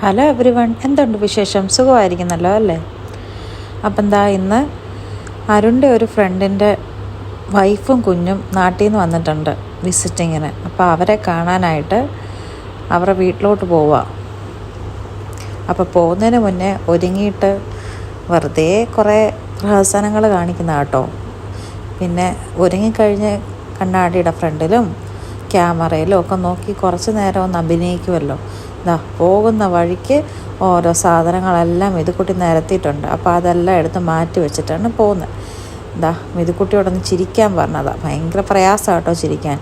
Hello every one എന്തുണ്ട് വിശേഷം? സുഖമായിരിക്കുന്നല്ലോ അല്ലേ? അപ്പം എന്താ ഇന്ന് അരുണിന്റെ ഒരു ഫ്രണ്ടിന്റെ വൈഫും കുഞ്ഞും നാട്ടിൽ നിന്ന് വന്നിട്ടുണ്ട് വിസിറ്റിങ്ങിന്. അപ്പോൾ അവരെ കാണാനായിട്ട് അവരുടെ വീട്ടിലോട്ട് പോവുക അപ്പോൾ പോകുന്നതിന് മുന്നേ ഒരുങ്ങിയിട്ട് വെറുതെ കുറേ പ്രഹസനങ്ങൾ കാണിക്കുന്ന കേട്ടോ. പിന്നെ ഒരുങ്ങിക്കഴിഞ്ഞ് കണ്ണാടിയുടെ ഫ്രണ്ടിലും ക്യാമറയിലും ഒക്കെ നോക്കി കുറച്ച് നേരം ഒന്ന് അഭിനയിക്കുമല്ലോ. ഇതാ പോകുന്ന വഴിക്ക് ഓരോ സാധനങ്ങളെല്ലാം മിതുക്കുട്ടി നിരത്തിയിട്ടുണ്ട്. അപ്പോൾ അതെല്ലാം എടുത്ത് മാറ്റി വെച്ചിട്ടാണ് പോകുന്നത്. ഇതാ മിതുക്കുട്ടിയോടൊന്ന് ചിരിക്കാൻ പറഞ്ഞതാണ് ഭയങ്കര പ്രയാസം കേട്ടോ ചിരിക്കാൻ.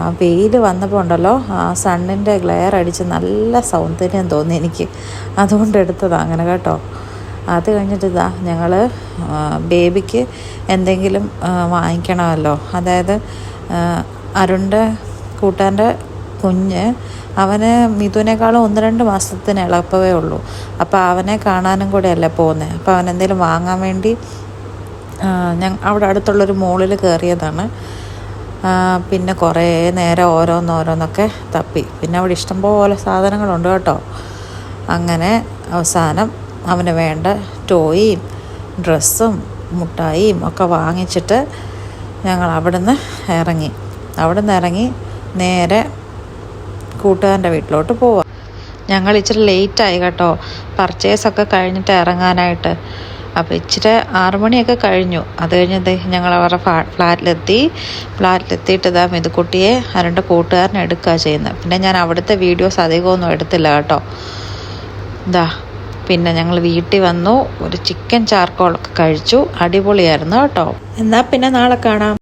ആ വെയിൽ വന്നപ്പോൾ ഉണ്ടല്ലോ ആ സണ്ണിന്റെ ഗ്ലെയർ അടിച്ച് നല്ല സൗന്ദര്യം തോന്നി എനിക്ക്. അതുകൊണ്ട് എടുത്തതാണ് അങ്ങനെ കേട്ടോ. അത് കഴിഞ്ഞിട്ട് ഇതാ ഞങ്ങൾ ബേബിക്ക് എന്തെങ്കിലും വാങ്ങിക്കണമല്ലോ. അതായത് അരുണിന്റെ കൂട്ടാന്റെ കുഞ്ഞ് അവന് മിഥുനേക്കാളും ഒന്ന് രണ്ട് മാസത്തിന് ഇളപ്പവേ ഉള്ളൂ. അപ്പോൾ അവനെ കാണാനും കൂടെ അല്ലേ പോകുന്നത് അപ്പോൾ അവൻ എന്തെങ്കിലും വാങ്ങാൻ വേണ്ടി ഞാൻ അവിടെ അടുത്തുള്ളൊരു മോളിൽ കയറിയതാണ് പിന്നെ കുറേ നേരം ഓരോന്നോരോന്നൊക്കെ തപ്പി. പിന്നെ അവിടെ ഇഷ്ടം ഇഷ്ടംപോലെ സാധനങ്ങളുണ്ട് കേട്ടോ. അങ്ങനെ അവസാനം അവന് വേണ്ട ടോയും ഡ്രസ്സും മുട്ടായിയും ഒക്കെ വാങ്ങിച്ചിട്ട് ഞങ്ങൾ അവിടുന്ന് ഇറങ്ങി. അവിടുന്ന് ഇറങ്ങി നേരെ കൂട്ടുകാരന്റെ വീട്ടിലോട്ട് പോവാം. ഞങ്ങൾ ഇച്ചിരി ലേറ്റായി കേട്ടോ. പർച്ചേസൊക്കെ കഴിഞ്ഞിട്ട് ഇറങ്ങാനായിട്ട്. അപ്പോൾ ഇച്ചിരി ആറു മണിയൊക്കെ കഴിഞ്ഞു. അത് കഴിഞ്ഞത് ഞങ്ങൾ അവരുടെ ഫ്ലാ- ഫ്ലാറ്റിലെത്തി ഫ്ലാറ്റിലെത്തിയിട്ട് ഇതാ മെതുക്കുട്ടിയെ അവരുടെ കൂട്ടുകാരനെ എടുക്കുക ചെയ്യുന്നത് പിന്നെ ഞാൻ അവിടുത്തെ വീഡിയോസ് അധികമൊന്നും എടുത്തില്ല കേട്ടോ. ഇതാ പിന്നെ ഞങ്ങൾ വീട്ടിൽ വന്നു. ഒരു ചിക്കൻ ചാർക്കോളൊക്കെ കഴിച്ചു. അടിപൊളിയായിരുന്നു കേട്ടോ. എന്നാൽ പിന്നെ നാളെ കാണാം.